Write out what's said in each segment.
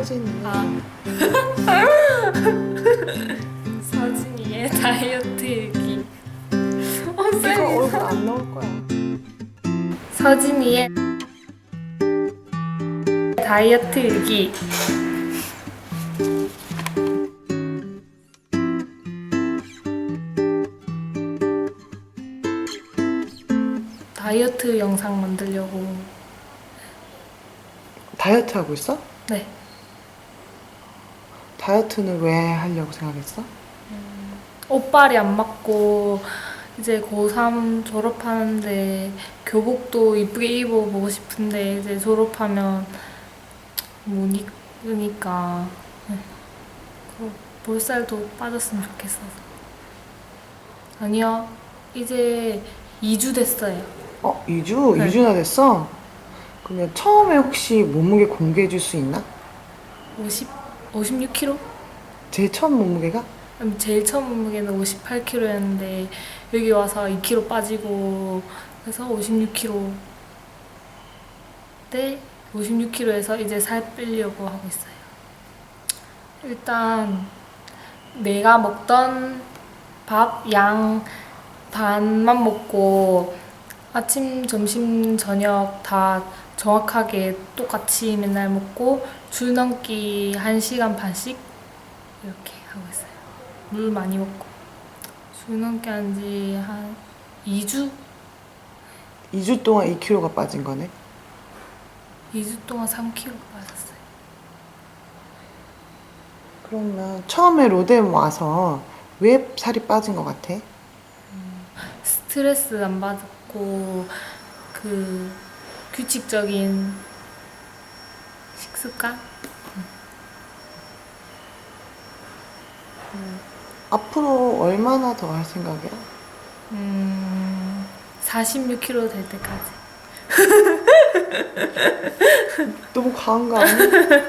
서진이. 아. 서진이의 다이어트 일기. 어, 이거 쌤. 얼굴 안 나올 거야. 서진이의 다이어트 일기. 다이어트 영상 만들려고. 다이어트 하고 있어? 네. 다이어트는 왜 하려고 생각했어? 옷빨이 안 맞고 이제 고3 졸업하는데 교복도 이쁘게 입어보고 싶은데 이제 졸업하면 못 입으니까 네. 그 볼살도 빠졌으면 좋겠어서 아니요 이제 2주 됐어요 어, 2주? 네. 2주나 됐어? 그러면 처음에 혹시 몸무게 공개해 줄 수 있나? 50, 56kg? 제일 처음 몸무게가? 제일 처음 몸무게는 58kg였는데 여기 와서 2kg 빠지고 그래서 56kg 때 56kg에서 이제 살 빼려고 하고 있어요. 일단 내가 먹던 밥 양 반만 먹고 아침, 점심, 저녁 다 정확하게 똑같이 맨날 먹고 줄 넘기 1시간 반씩 이렇게 하고 있어요. 물 많이 먹고 줄 넘기 한 지 한 2주? 2주 동안 2kg가 빠진 거네. 2주 동안 3kg 빠졌어요. 그러면 처음에 로뎀 와서 왜 살이 빠진 것 같아? 스트레스 안 받고 그 규칙적인 식습관? 앞으로 얼마나 더 할 생각이야? 음, 46kg 될 때까지. 너무 과한 거 아니야?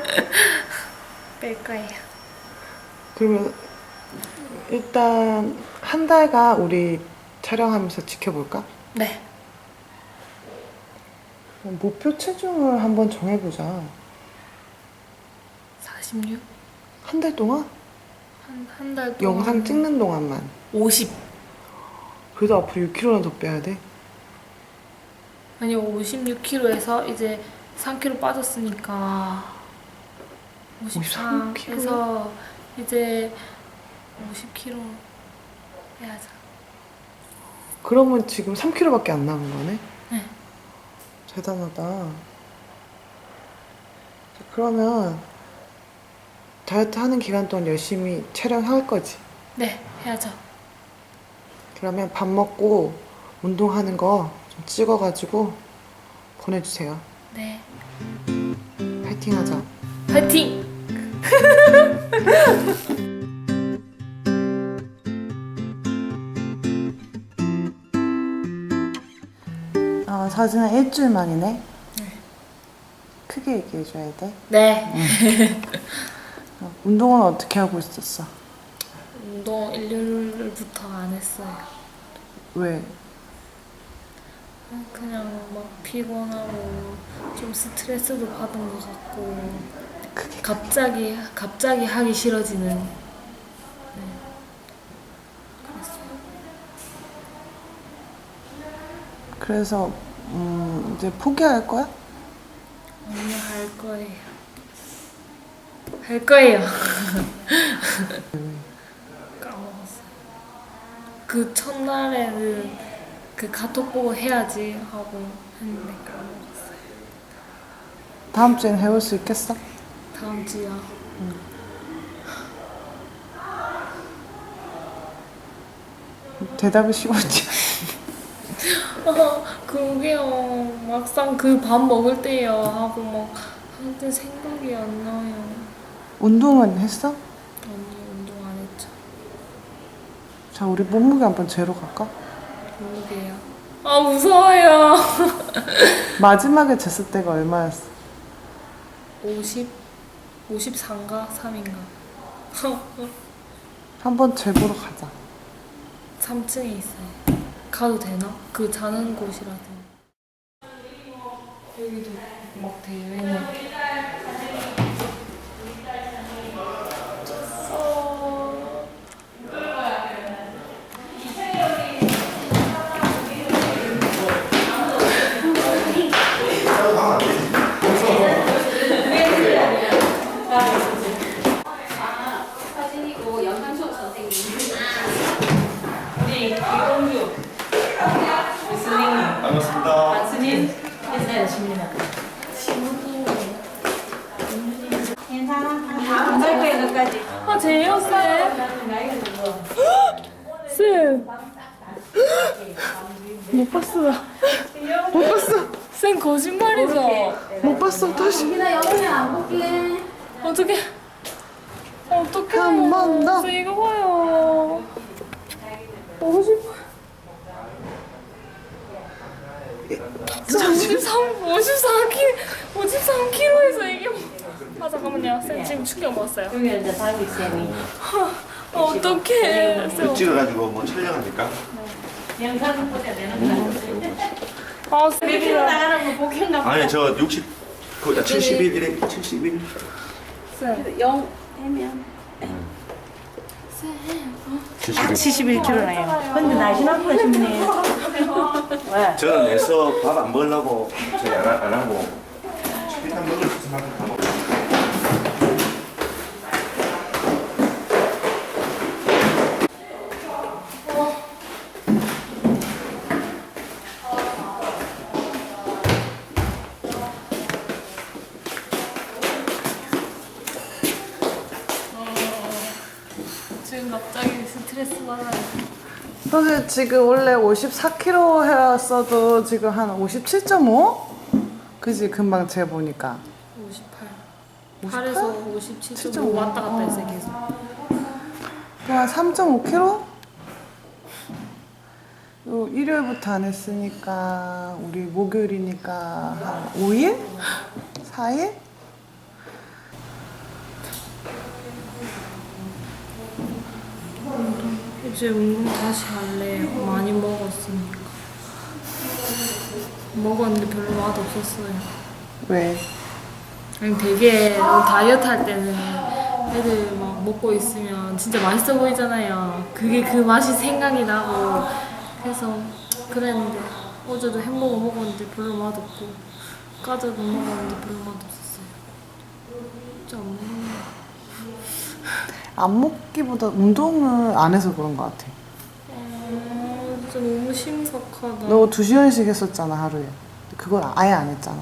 뺄 거예요. 그러면 일단 한 달간 우리 촬영하면서 지켜볼까? 네. 목표 체중을 한번 정해보자. 46? 한 달 동안? 한, 한 달 동안. 영상 찍는 동안만. 50. 그래도 앞으로 6kg나 더 빼야 돼. 아니 56kg에서 이제 3kg 빠졌으니까 53 kg? 53에서 이제 50kg 해야죠. 그러면 지금 3kg밖에 안 남은 거네? 네. 대단하다. 자, 그러면 다이어트 하는 기간 동안 열심히 촬영할 거지? 네, 해야죠. 그러면 밥 먹고 운동하는 거 좀 찍어가지고 보내주세요. 네. 파이팅 하자. 파이팅! 아, 사진은 일주일 만이네? 크게 얘기해줘야 돼. 네. 어, 운동은 어떻게 하고 있었어? 운동 일요일부터 안 했어요. 왜? 그냥 막 피곤하고 좀 스트레스도 받은 것 같고 크게. 갑자기 갑자기 하기 싫어지는 네. 그랬어요. 그래서 음, 이제 포기할 거야? 아니요 할 거예요. 할 거예요. 까먹었어요. 그 첫날에는 그 카톡 보고 해야지 하고 했는데 까먹었어요. 다음 주엔 해올 수 있겠어? 다음 주야. 대답이 쉬웠지. 아, 그게요. 막상 그 밥 먹을 때요 하고 막 하여튼 생각이 안 나요. 운동은 했어? 언니 운동 안 했죠. 자, 우리 몸무게 한번 재러 갈까? 모르게요. 아 무서워요. 마지막에 쟀을 때가 얼마였어? 50, 53가 3인가. 한번 재보러 가자. 3층에 있어요. 가도 되나? 그 자는 곳이라서. 여기도 막 대회네. 아, 제이요, 쌤. 쌤. 못 봤어. 못 봤어. 쌤, 거짓말이죠? 못 봤어. 다시. 나 영원히 안 볼게. 어떡해. 어떡해. 한번 더. 쌤, 이거 봐요. 보고 싶어. 53, 53kg, 53kg에서 이게. 뭐- 아, 잠깐만요. 쌤, 지금 충격 먹었어요. 여기 이제 다비 쌤이 아, 어떡해. 쌤. 찍어가지고 뭐 촬영합니까? 영상 보자 되는 거. 아, 쌤. 나가는 거 복인가 아니 저 60, 그 71, 이래 71. 쌤. 영 해면 71. 71kg네요. 근데 날씬한. 왜? 저는 애써 밥 안 먹으려고 저희 안, 하- 안 하고 일단 먹을 수 있으면 다 먹어. 지금 갑자기 스트레스 받아요. 사실 지금 원래 54kg 해왔어도 지금 한 57.5? 그지 금방 재보니까 58. 8에서 57.5 왔다 갔다 했어요, 계속. 그냥 3.5kg? 요 일요일부터 안 했으니까 우리 목요일이니까 한 5일? 4일? 이제 운동 다시 할래요. 많이 먹었으니까. 먹었는데 별로 맛 없었어요. 왜? 아니 되게 다이어트 할 때는 애들 막 먹고 있으면 진짜 맛있어 보이잖아요. 그게 그 맛이 생각이 나고 그래서 그랬는데 어제도 햄버거 먹었는데 별로 맛 없고 까자도 먹었는데 별로 맛 없었어요. 진짜 안 먹는 안 먹기보다 운동을 안 해서 그런 것 같아. 아 진짜 너무 심각하다. 너 두 시간씩 했었잖아 하루에. 그걸 아예 안 했잖아.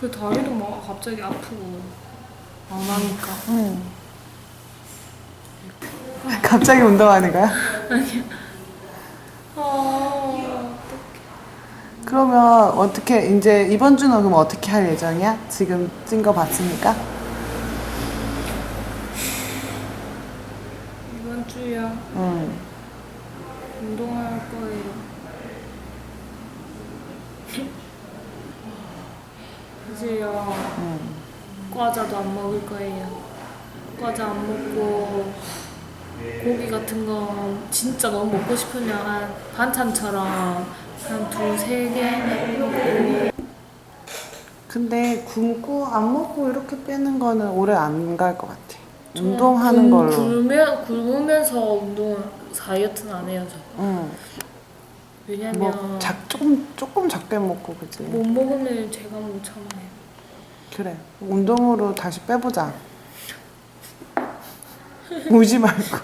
그 다리도 막 갑자기 아프고 안 하니까. 응. 갑자기 운동하는 거야? 아 그러면 어떻게 이제 이번 주는 그럼 어떻게 할 예정이야? 지금 찐 거 봤으니까? 주야 응. 운동할 거예요. 이제요. 응. 과자도 안 먹을 거예요. 과자 안 먹고 고기 같은 거 진짜 너무 먹고 싶으면 한 반찬처럼 한 두세 개 먹고 근데 굶고 안 먹고 이렇게 빼는 거는 오래 안 갈 것 같아. 운동하는 걸로. 굶으면, 굶으면서 운동 다이어트는 안 해요 저. 응. 왜냐면 뭐 작, 조금 조금 작게 먹고 그지. 못 먹으면 제가 못 참아요. 그래. 운동으로 다시 빼보자. 울지 말고.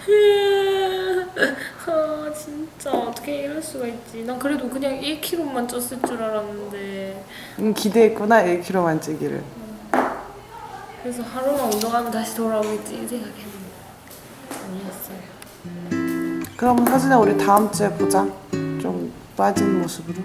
아 진짜 어떻게 이럴 수가 있지? 난 그래도 그냥 1kg만 쪘을 줄 알았는데 응, 기대했구나 1kg만 찌기를. 그래서 하루만 운동하면 다시 돌아오겠지 이 생각했는데 아니었어요. 그럼 사진아 우리 다음 주에 보자. 좀 빠진 모습으로.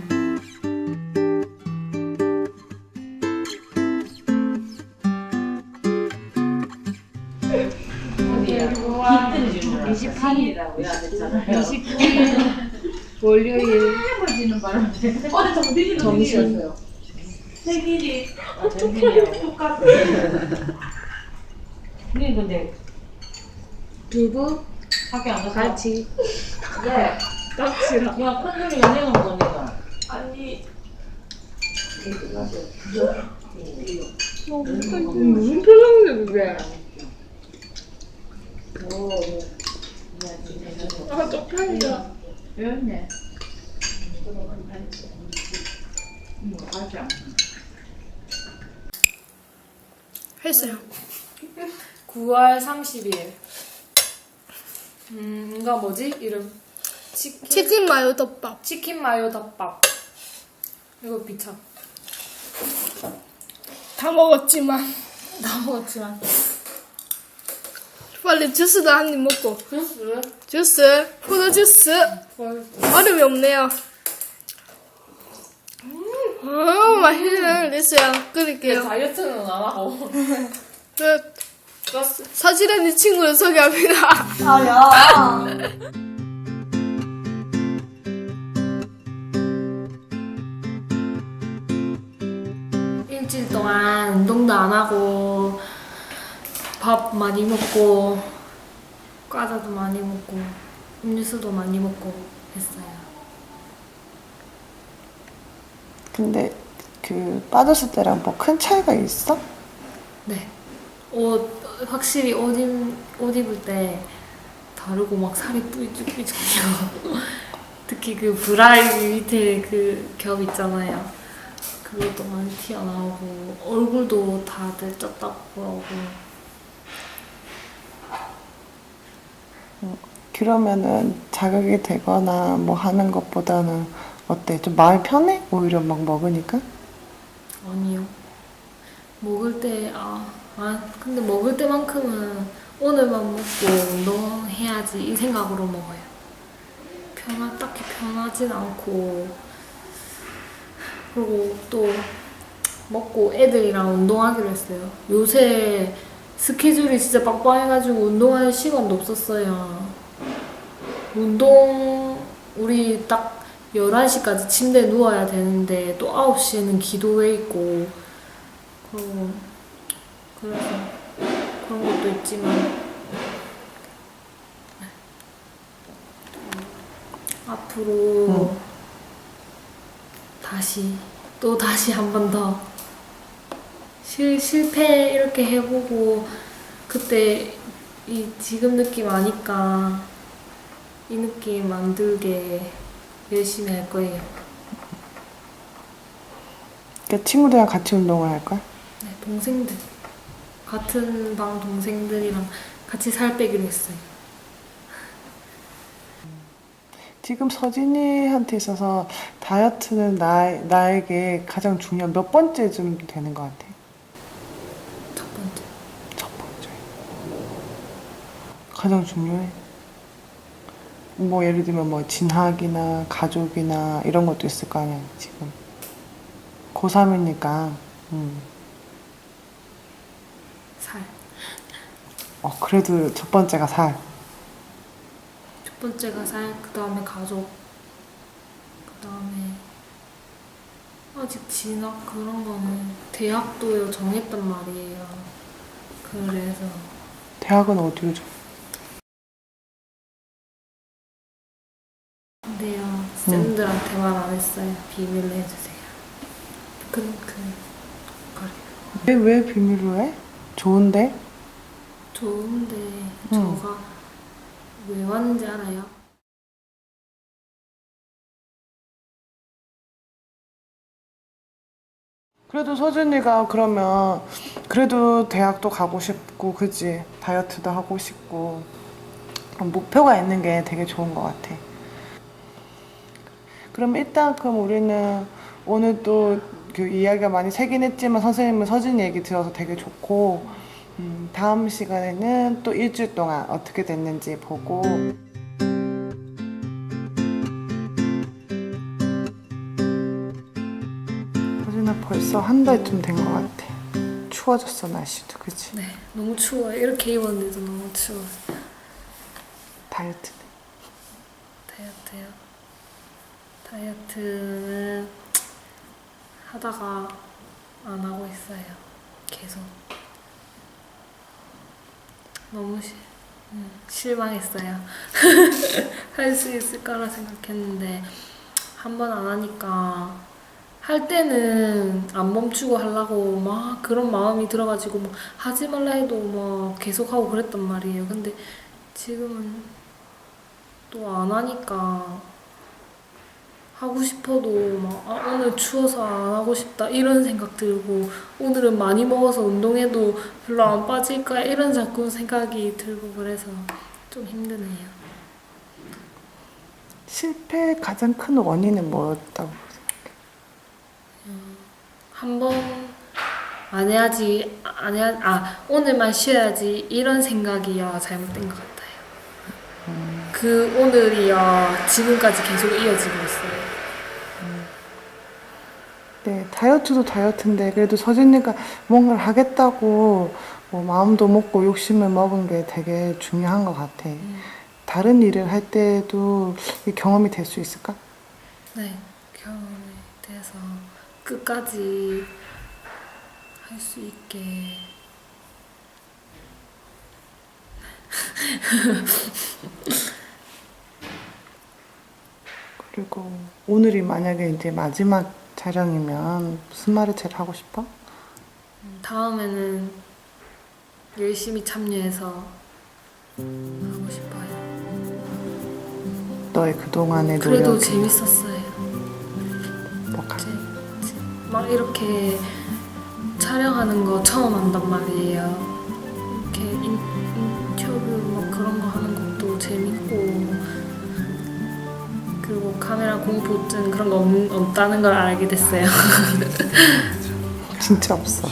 23일이라고 해야 월요일. 어제 정빈이도 생일이었어요. 생일이 아, 정빈이하고 똑같아. 우리 근데 두부 밖에 안 가서 같이 네. 딱지라. 야 큰놈이 연애가 먹으니까 무슨 표정인데 그게? 아 쪽팔려. 왜였네? 음, 맞아. 했어요. 9월 30일. 음, 이거 뭐지? 이름. 치킨, 치킨 마요 덮밥. 치킨 마요 덮밥. 이거 비참. 다 먹었지만 다 먹었지만 빨리 주스도 한 입 먹고 주스 주스 포도 주스 얼음이 없네요. 음, 맛있는 됐어요. 끓일게요. 다이어트는 안 하고 끝. 사실은 이 친구를 소개합니다. 일주일 동안 운동도 안 하고 밥 많이 먹고 과자도 많이 먹고 음료수도 많이 먹고 했어요. 근데 그 빠졌을 때랑 뭐 큰 차이가 있어? 네. 옷 확실히 옷, 입, 옷 입을 때 다르고 막 살이 삐쭉삐쭉해요. 특히 그 브라이 밑에 그 겹 있잖아요. 그것도 많이 튀어나오고 얼굴도 다들 쪘다고 그러고 그러면은 자극이 되거나 뭐 하는 것보다는 어때? 좀 마음이 편해? 오히려 막 먹으니까? 아니요. 먹을 때, 아, 아, 근데 먹을 때만큼은 오늘만 먹고 운동해야지 이 생각으로 먹어요. 편하, 딱히 편하진 않고. 그리고 또 먹고 애들이랑 운동하기로 했어요. 요새 스케줄이 진짜 빡빡해가지고 운동할 시간도 없었어요. 운동, 우리 딱 11시까지 침대에 누워야 되는데 또 9시에는 기도회 있고 그리고 그래서 그런 것도 있지만 네. 앞으로 다시 또 다시 한 번 더 실패 이렇게 해보고 그때 이 지금 느낌 아니까 이 느낌 만들게 열심히 할 거예요. 그 친구들이랑 같이 운동을 할 거야? 네, 동생들 같은 방 동생들이랑 같이 살 빼기로 했어요. 지금 서진이한테 있어서 다이어트는 나, 나에게 가장 중요한 몇 번째쯤 되는 것 같아? 첫 번째. 첫 번째. 가장 중요해. 뭐 예를 들면 뭐 진학이나 가족이나 이런 것도 있을 거 아니야 지금. 고3이니까. 음. 살. 어 그래도 첫 번째가 살. 첫 번째가 살, 그 다음에 가족, 그 다음에 아직 진학 그런 거는 대학도 정했단 말이에요. 그래서 대학은 어디로 줘? 근데요 쌤들한테 말 안 했어요. 비밀로 해주세요. 그, 그, 그래. 왜, 왜 비밀로 해? 좋은데? 좋은데 음. 저가 왜 왔는지 알아요? 그래도 서준이가 그러면 그래도 대학도 가고 싶고 그지 다이어트도 하고 싶고 목표가 있는 게 되게 좋은 것 같아. 그럼 일단 그럼 우리는 오늘 또 그 이야기가 많이 새긴 했지만 선생님은 서준이 얘기 들어서 되게 좋고 음, 다음 시간에는 또 일주일 동안 어떻게 됐는지 보고 서준아 벌써 한 달쯤 된 것 같아. 추워졌어 날씨도 그치? 네, 너무 추워요. 이렇게 입었는데도 너무 추워요. 다이어트는 다이어트요. 다이어트는 하다가 안 하고 있어요. 계속. 너무 시, 음, 실망했어요. 할 수 있을 거라 생각했는데 한 번 안 하니까 할 때는 안 멈추고 하려고 막 그런 마음이 들어가지고 막 하지 말라 해도 막 계속 하고 그랬단 말이에요. 근데 지금은 또 안 하니까 하고 싶어도 막 아, 오늘 추워서 안 하고 싶다 이런 생각 들고 오늘은 많이 먹어서 운동해도 별로 안 빠질까 이런 자꾸 생각이 들고 그래서 좀 힘드네요. 실패의 가장 큰 원인은 뭐였다고 한번 안 해야지 안 해야 아 오늘만 쉬어야지 이런 생각이야 잘못된 것 같아요. 그 오늘이야 지금까지 계속 이어지고 있어 요. 다이어트도 다이어트인데 그래도 서진이가 뭔가를 하겠다고 뭐 마음도 먹고 욕심을 먹은 게 되게 중요한 것 같아. 다른 일을 할 때도 이 경험이 될 수 있을까? 네 경험에 대해서 끝까지 할 수 있게 그리고 오늘이 만약에 이제 마지막 촬영이면 무슨 말을 제일 하고 싶어? 다음에는 열심히 참여해서 하고 싶어요. 너의 그동안의 그래도 노력 재밌었어요. 뭐가? 제- 제- 막 이렇게 촬영하는 거 처음 한단 말이에요. 이렇게 인, 인터뷰 막 그런 거 하는 것도 재밌고 그리고 카메라 공포증 그런 거 없, 없다는 걸 알게 됐어요. 진짜 없어.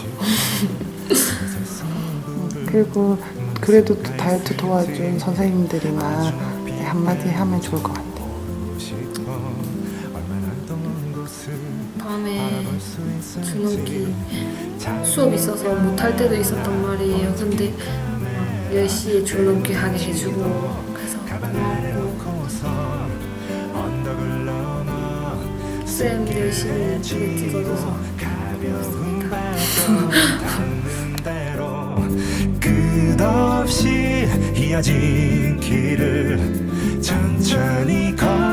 음, 그리고 그래도 또 다이어트 도와준 선생님들이나 네, 한마디 하면 좋을 것 같아. 밤에 주눅이 수업 있어서 못할 때도 있었단 말이에요. 근데 막 10시에 주눅이 하게 해주고 그래서 고맙고 쌤 열심히 집에 찍어줘서 끝없이 이어진 길을 천천히 걸